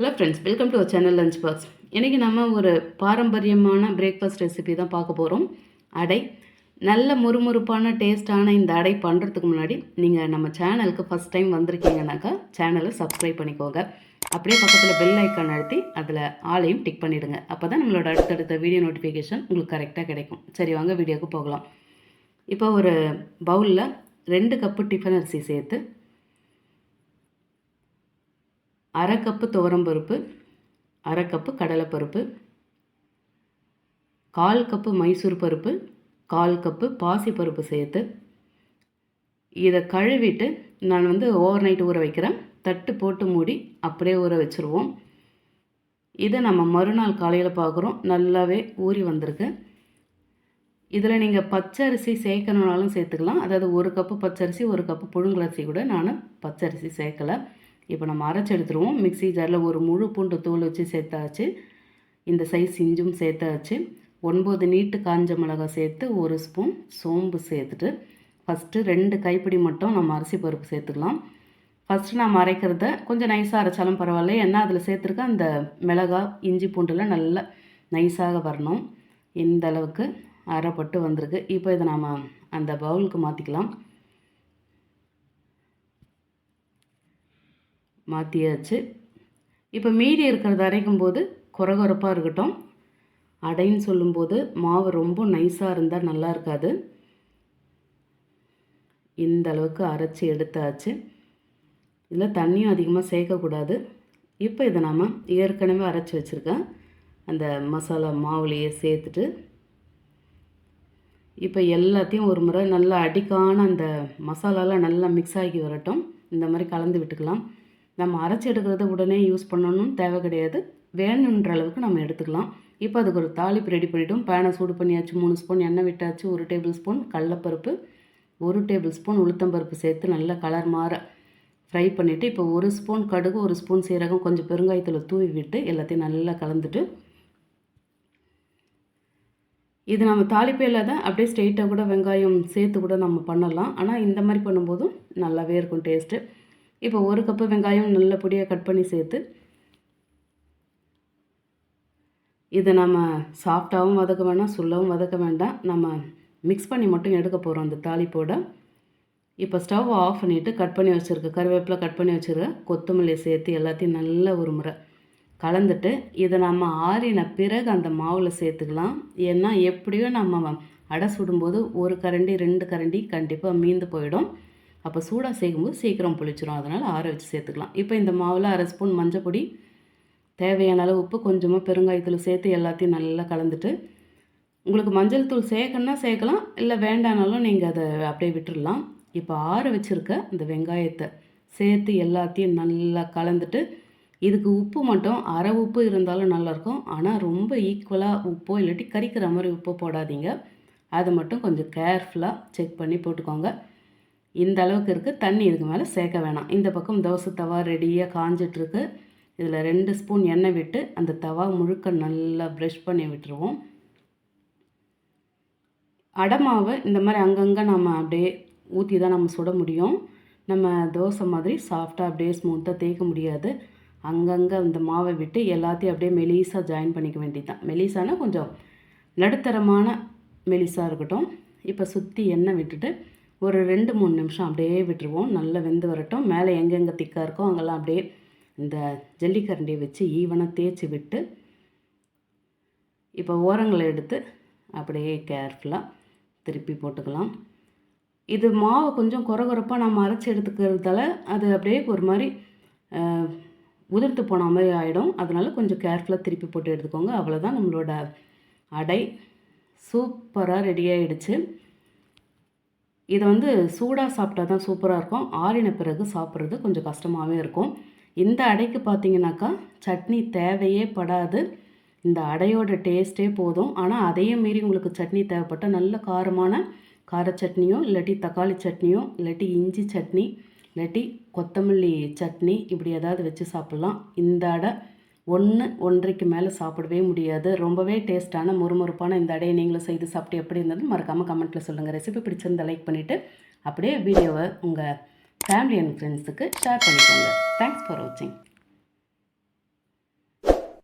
Hello friends welcome to channel lunch box இன்றைக்கி நம்ம ஒரு பாரம்பரியமான பிரேக்ஃபாஸ்ட் ரெசிபி தான் பார்க்க போகிறோம் அடை நல்ல முறுமுறுப்பான டேஸ்ட்டான இந்த அடை பண்ணுறதுக்கு முன்னாடி நீங்கள் நம்ம சேனலுக்கு ஃபஸ்ட் டைம் வந்திருக்கீங்கனாக்கா சேனலை சப்ஸ்கிரைப் பண்ணிக்கோங்க. அப்படியே பக்கத்தில் பெல் ஐக்கான் அழுத்தி அதில் ஆளையும் டிக் பண்ணிவிடுங்க அப்போ தான் நம்மளோட அடுத்தடுத்த வீடியோ நோட்டிஃபிகேஷன் உங்களுக்கு கரெக்டாக கிடைக்கும். சரி வாங்க வீடியோவுக்கு போகலாம். இப்போ ஒரு பவுலில் ரெண்டு கப்பு டிஃபன் அரிசி சேர்த்து அரை கப்பு துவரம்பருப்பு அரை கப்பு கடலைப்பருப்பு கால் கப்பு மைசூர் பருப்பு கால் கப்பு பாசிப்பருப்பு சேர்த்து இதை கழுவிட்டு நான் வந்து ஓவர் நைட் ஊற வைக்கிறேன். தட்டு போட்டு மூடி அப்படியே ஊற வச்சுருவோம். இதை நம்ம மறுநாள் காலையில் பார்க்குறோம். நல்லாவே ஊறி வந்திருக்கு. இதில் நீங்கள் பச்சரிசி சேர்க்கணுனாலும் சேர்த்துக்கலாம். அதாவது ஒரு கப்பு பச்சரிசி ஒரு கப்பு புழுங்கலரிசி கூட நான் பச்சரிசி சேர்க்கலை. இப்போ நம்ம அரைச்சி எடுத்துருவோம். மிக்ஸி ஜாரில் ஒரு முழு பூண்டு தூள் வச்சு சேர்த்தாச்சு. இந்த சைஸ் இஞ்சும் சேர்த்தாச்சு. ஒன்பது நீட்டு காஞ்ச மிளகாய் சேர்த்து ஒரு ஸ்பூன் சோம்பு சேர்த்துட்டு ஃபஸ்ட்டு ரெண்டு கைப்பிடி மட்டும் நம்ம அரிசி பருப்பு சேர்த்துக்கலாம். ஃபஸ்ட்டு நம்ம அரைக்கிறத கொஞ்சம் நைஸாக அரைச்சாலும் பரவாயில்ல. ஏன்னா அதில் சேர்த்துருக்க அந்த மிளகாய் இஞ்சி பூண்டுலாம் நல்லா நைஸாக வரணும். இந்த அளவுக்கு அரைப்பட்டு வந்திருக்கு. இப்போ இதை நாம் அந்த பவுலுக்கு மாற்றிக்கலாம் மாற்றியாச்சு இப்போ மீதி இருக்கிறத அரைக்கும் போது குறகுறப்பாக இருக்கட்டும். அடைன்னு சொல்லும்போது மாவு ரொம்ப நைஸாக இருந்தால் நல்லா இருக்காது. இந்த அளவுக்கு அரைச்சி எடுத்தாச்சு. இதில் தண்ணியும் அதிகமாக சேர்க்கக்கூடாது. இப்போ இதை நாம் ஏற்கனவே அரைச்சி வச்சுருக்கேன். அந்த மசாலா மாவுலேயே சேர்த்துட்டு. இப்போ எல்லாத்தையும் ஒரு முறை நல்லா அடிக்கான அந்த மசாலாலாம் நல்லா மிக்ஸ் ஆகி வரட்டும். இந்த மாதிரி கலந்து விட்டுக்கலாம். நம்ம அரைச்சி எடுக்கிறத உடனே யூஸ் பண்ணணும்னு தேவை கிடையாது. வேணுன்ற அளவுக்கு நம்ம எடுத்துக்கலாம். இப்போ அதுக்கு ஒரு தாளிப்பு ரெடி பண்ணிவிட்டோம் பேனை சூடு பண்ணியாச்சு மூணு ஸ்பூன் எண்ணெய் விட்டாச்சு ஒரு டேபிள் ஸ்பூன் கடலப்பருப்பு ஒரு டேபிள் ஸ்பூன் உளுத்தம்பருப்பு சேர்த்து நல்லா கலர் மாற ஃப்ரை பண்ணிவிட்டு இப்போ ஒரு ஸ்பூன் கடுகு ஒரு ஸ்பூன் சீரகம் கொஞ்சம் பெருங்காயத்தில் தூவி விட்டு எல்லாத்தையும் நல்லா கலந்துட்டு இது நம்ம தாளிப்பே இல்லாத அப்படியே ஸ்ட்ரெயிட்டாக கூட வெங்காயம் சேர்த்து கூட நம்ம பண்ணலாம். ஆனால் இந்த மாதிரி பண்ணும்போதும் நல்லாவே இருக்கும் டேஸ்ட்டு இப்போ ஒரு கப்பு வெங்காயம் நல்ல பொடியாக கட் பண்ணி சேர்த்து இதை நம்ம சாஃப்டாகவும் வதக்க வேண்டாம் சுள்ளவும் வதக்க வேண்டாம். நம்ம மிக்ஸ் பண்ணி மட்டும் எடுக்க போகிறோம் அந்த தாளிப்போட. இப்போ ஸ்டவ் ஆஃப் பண்ணிவிட்டு கட் பண்ணி வச்சுருக்க கருவேப்பிலை கட் பண்ணி வச்சுருக்க கொத்தமல்லி சேர்த்து எல்லாத்தையும் நல்ல ஒரு முறை கலந்துட்டு இதை நம்ம ஆறின பிறகு அந்த மாவில் சேர்த்துக்கலாம். ஏன்னா எப்படியோ நம்ம அடை சுடும்போது ஒரு கரண்டி ரெண்டு கரண்டி கண்டிப்பாக மீந்து போயிடும். அப்போ சூடாக சேர்க்கும்போது சீக்கிரம் புளிச்சிரும். அதனால் ஆற வச்சு சேர்த்துக்கலாம். இப்போ இந்த மாவில் அரை ஸ்பூன் மஞ்சள் பொடி தேவையான அளவு உப்பு கொஞ்சமாக பெருங்காயத்தில் சேர்த்து எல்லாத்தையும் நல்லா கலந்துட்டு உங்களுக்கு மஞ்சள் தூள் சேர்க்கணுன்னா சேர்க்கலாம் இல்லை வேண்டானாலும் நீங்கள் அதை அப்படியே விட்டுடலாம் இப்போ ஆற வச்சுருக்க இந்த வெங்காயத்தை சேர்த்து எல்லாத்தையும் நல்லா கலந்துட்டு இதுக்கு உப்பு மட்டும் அரை உப்பு இருந்தாலும் நல்லாயிருக்கும். ஆனால் ரொம்ப ஈக்குவலாக உப்போ இல்லாட்டி கறிக்கிற மாதிரி உப்பு போடாதீங்க. அதை மட்டும் கொஞ்சம் கேர்ஃபுல்லாக செக் பண்ணி போட்டுக்கோங்க. இந்த அளவுக்கு இருக்குது தண்ணி இதுக்கு மேலே சேர்க்க வேணாம். இந்த பக்கம் தோசை தவா ரெடியாக காஞ்சிட்ருக்கு. இதில் ரெண்டு ஸ்பூன் எண்ணெய் விட்டு அந்த தவா முழுக்க நல்லா ப்ரெஷ் பண்ணி விட்டுருவோம். அடமாவை இந்த மாதிரி அங்கங்கே நம்ம அப்படியே ஊற்றி தான் நம்ம சுட முடியும். நம்ம தோசை மாதிரி சாஃப்டாக அப்படியே ஸ்மூத்தாக தேய்க்க முடியாது. அங்கங்கே அந்த மாவை விட்டு எல்லாத்தையும் அப்படியே மெலிசாக ஜாயின் பண்ணிக்க வேண்டியது தான் மெலிசானா கொஞ்சம் நடுத்தரமான மெலிசாக இருக்கட்டும். இப்போ சுற்றி எண்ணெய் விட்டுட்டு ஒரு ரெண்டு மூணு நிமிஷம் அப்படியே விட்டுருவோம். நல்லா வெந்து வரட்டும். மேலே எங்கெங்கே திக்காக இருக்கோ அங்கெல்லாம் அப்படியே இந்த ஜல்லிக்கரண்டியை வச்சு ஈவனாக தேய்ச்சி விட்டு இப்போ ஓரங்களை எடுத்து அப்படியே கேர்ஃபுல்லாக திருப்பி போட்டுக்கலாம். இது மாவை கொஞ்சம் குறகுறப்பாக நம்ம அரைச்சி எடுத்துக்கிறதால அது அப்படியே ஒரு மாதிரி உதிர்த்து போன மாதிரி ஆகிடும் அதனால் கொஞ்சம் கேர்ஃபுல்லாக திருப்பி போட்டு எடுத்துக்கோங்க. அவ்வளோதான் நம்மளோட அடை. சூப்பராக ரெடி ஆகிடுச்சு இதை வந்து சூடாக சாப்பிட்டா தான் சூப்பராக இருக்கும். ஆறின பிறகு சாப்பிட்றது கொஞ்சம் கஷ்டமாகவே இருக்கும். இந்த அடைக்கு பார்த்தீங்கன்னாக்கா சட்னி தேவையே படாது. இந்த அடையோட டேஸ்ட்டே போதும். ஆனால் அதையும் மீறி உங்களுக்கு சட்னி தேவைப்பட்ட நல்ல காரமான கார சட்னியோ இல்லாட்டி தக்காளி சட்னியோ இல்லாட்டி இஞ்சி சட்னி இல்லாட்டி கொத்தமல்லி சட்னி இப்படி ஏதாவது வச்சு சாப்பிட்லாம். இந்த அடை ஒன்று ஒன்றைக்கு மேலே சாப்பிடவே முடியாது. ரொம்பவே டேஸ்ட்டான முறுமுறுப்பான இந்த அடையை நீங்களும் செய்து சாப்பிட்டு எப்படி இருந்தது மறக்காமல் கமெண்ட்டில் சொல்லுங்கள் ரெசிபி பிடிச்சிருந்த லைக் பண்ணிவிட்டு அப்படியே வீடியோவை உங்கள் ஃபேமிலி அண்ட் ஃப்ரெண்ட்ஸுக்கு ஷேர் பண்ணிக்கோங்க. தேங்க்ஸ் ஃபார் வாட்சிங்